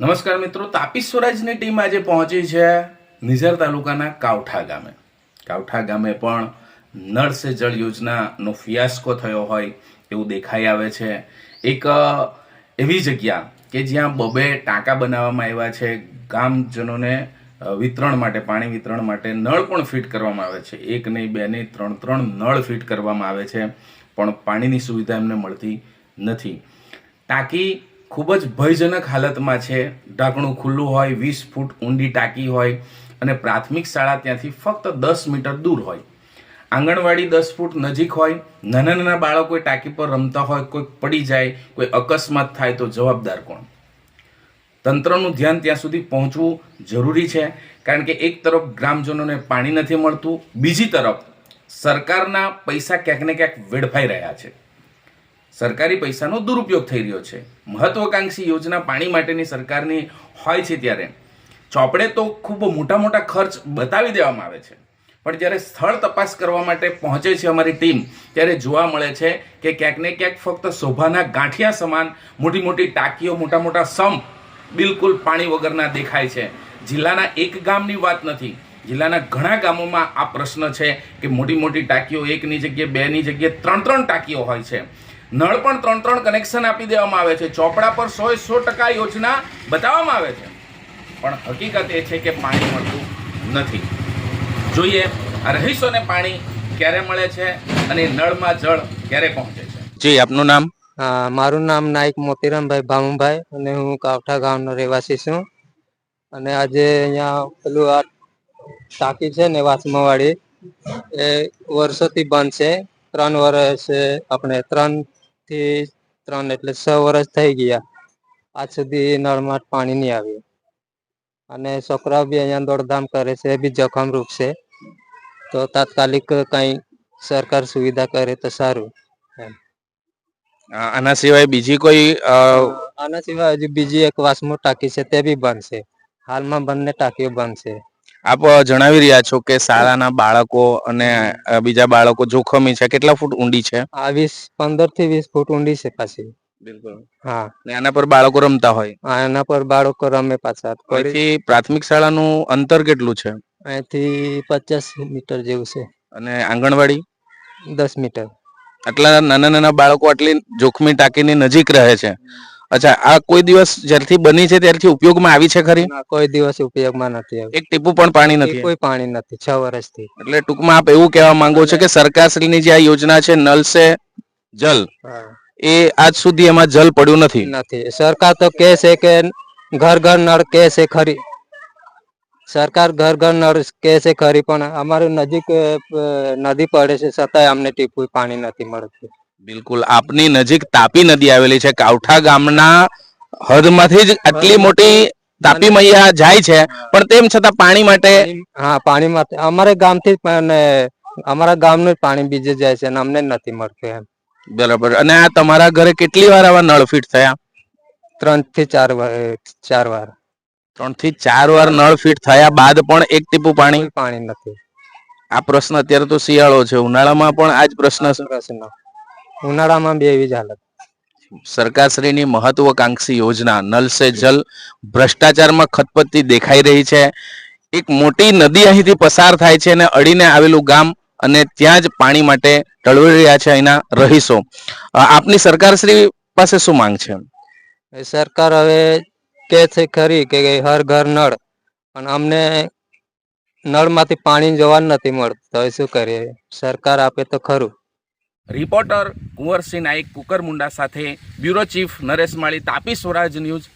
નમસ્કાર મિત્રો, તાપી સ્વરાજની ટીમ આજે પહોંચી છે નિઝર તાલુકાના કાવઠા ગામે. કાવઠા ગામે પણ નળ સે જળ યોજનાનો ફિયાસ્કો થયો હોય એવું દેખાઈ આવે છે. એક એવી જગ્યા કે જ્યાં બબે ટાંકા બનાવવામાં આવ્યા છે. ગામજનોને વિતરણ માટે, પાણી વિતરણ માટે નળ પણ ફિટ કરવામાં આવે છે. એક નહીં, બે નહીં, ત્રણ ત્રણ નળ ફિટ કરવામાં આવે છે. પણ પાણીની સુવિધા એમને મળતી નથી. ટાંકી ખૂબ જ ભયજનક હાલતમાં છે. ઢાંકણું ખુલ્લું હોય, વીસ ફૂટ ઊંડી ટાંકી હોય અને પ્રાથમિક શાળા ત્યાંથી ફક્ત દસ મીટર દૂર હોય. આંગણવાડી દસ ફૂટ નજીક હોય, નાના નાના બાળકો ટાંકી પર રમતા હોય કોઈ પડી જાય, કોઈ અકસ્માત થાય તો જવાબદાર કોણ? તંત્રનું ધ્યાન ત્યાં સુધી પહોંચવું જરૂરી છે, કારણ કે એક તરફ ગ્રામજનોને પાણી નથી મળતું, બીજી તરફ સરકારના પૈસા ક્યાંક ને ક્યાંક વેડફાઈ રહ્યા છે. સરકારી પૈસાનો દુરુપયોગ થઈ રહ્યો છે. મહત્વાકાંક્ષી યોજના પાણી માટેની સરકારની હોય છે ત્યારે. ચોપડે તો ખૂબ મોટા મોટા ખર્ચ બતાવી દેવામાં આવે છે. પણ જ્યારે સ્થળ તપાસ કરવા માટે પહોંચે છે અમારી ટીમ, ત્યારે જોવા મળે છે કે ક્યાંક ને ક્યાંક ફક્ત શોભાના ગાંઠિયા સમાન મોટી મોટી ટાંકીઓ, મોટા મોટા સમ બિલકુલ પાણી વગરના દેખાય છે. જિલ્લાના એક ગામની વાત નથી. જિલ્લાના ઘણા ગામોમાં આ પ્રશ્ન છે કે મોટી મોટી ટાંકીઓ એકની જગ્યાએ, બેની જગ્યાએ ત્રણ ત્રણ ટાંકીઓ હોય છે. નળ પણ ત્રણ ત્રણ કનેક્શન આપી દેવામાં આવે છે. ચોપડા પર સો સો ટકા યોજના બતાવવામાં આવે છે. પણ હકીકત એ છે કે પાણી મળતું નથી. જોઈએ રહીશોને પાણી ક્યારે મળે છે અને નળમાં જળ ક્યારે પહોંચે છે. જી આપનું નામ? હા મારું નામ નાયક મોતીરામભાઈ ભામુભાઈ અને હું કાવઠા ગામનો રહેવાસી છું. અને આજે અહીંયા પેલું આ ટાંકી છે ને વાસમાવાળી એ વર્ષોથી બંધ છે. ત્રણ વર્ષ આપણે ત્રણ થી ત્રણ એટલે છ વર્ષ થઈ ગયા. આજ સુધી નળમાં પાણી નહીં આવ્યું. અને છોકરાઓ બી અહીંયા દોડધામ કરે છે એ બી જોખમરૂપ છે. તો તાત્કાલિક કઈ સરકાર સુવિધા કરે તો સારું આના સિવાય બીજી કોઈ આના સિવાય હજુ બીજી એક વાસમો ટાંકી છે તે બી બંધ છે. હાલમાં બંને ટાંકીઓ બંધ છે. આપ જણાવી રહ્યા છો કે શાળાના બાળકો અને બીજા બાળકો જોખમી છે? કેટલા ફૂટ ઊંડી છે? આ વીસ પંદરથી વીસ ફૂટ ઊંડી છે પાછી. બિલકુલ. હા. ને આના પર બાળકો રમતા હોય? આ એના પર બાળકો રમે પાછા. અહીંથી પ્રાથમિક શાળાનું અંતર કેટલું છે? અહીંથી પચાસ મીટર જેવું છે. અને આંગણવાડી? દસ મીટર. આટલા નાના નાના બાળકો આટલી જોખમી ટાંકીની નજીક રહે છે. અચ્છા આ કોઈ દિવસ જ્યારથી બની છે ત્યારથી ઉપયોગમાં આવી છે ખરી? કોઈ દિવસ ઉપયોગમાં નથી આવ્યું એક ટીપું પણ પાણી નથી. કોઈ પાણી નથી છ વર્ષથી. એટલે ટૂંકમાં આપ એવું કહેવા માંગો છો કે સરકારશ્રીની જે આ યોજના છે નલ સે જલ એ આજ સુધી એમાં જલ પડ્યું નથી. નથી. સરકાર તો કે છે કે ઘર ઘર નળ કે છે ખરી. સરકાર ઘર ઘર નળ કે છે ખરી પણ અમારે નજીક નદી પડે છે છતાંય અમને ટીપું પાણી નથી મળતું. બિલકુલ. આપની નજીક તાપી નદી આવેલી છે. કાવઠા ગામના હદમાંથી જ આટલી મોટી તાપી મૈયા જાય છે. પણ તેમ છતાં પાણી માટે હા પાણી માટે. અમારે ગામથી અમારા ગામનું પાણી બીજે જાય છે અને અમને નથી મળતું એમ. બરાબર. અને આ તમારા ઘરે કેટલી વાર આવા નળ ફિટ થયા? ત્રણથી ચાર વાર ચાર વાર. ત્રણથી ચાર વાર નળ ફિટ થયા બાદ પણ એક ટીપું પાણી? પાણી નથી. આ પ્રશ્ન અત્યારે તો શિયાળો છે. ઉનાળામાં પણ આ જ પ્રશ્ન પ્રશ્ન. ઉનાળામાં બી એવી જ હાલત. સરકારશ્રીની મહત્વકાંક્ષી યોજના નલ સે જલ ભ્રષ્ટાચારમાં ખતપતતી દેખાઈ રહી છે. એક મોટી નદી અહીંથી પસાર થાય છે અને અડીને આવેલું ગામ અને ત્યાં જ પાણી માટે ટળવી રહ્યા છે અહીંના રહીશો. આપની સરકારશ્રી પાસે શું માંગ છે? સરકાર હવે કે છે ખરી કે હર ઘર નળ. પણ અમને નળમાંથી પાણી જોવા નથી મળતું. તો હવે શું કરીએ? સરકાર આપે તો ખરું. રિપોર્ટર કુંવરસિંહ નાઈક કુકરમુંડા સાથે bureau chief Naresh Mali Tapi Swaraj news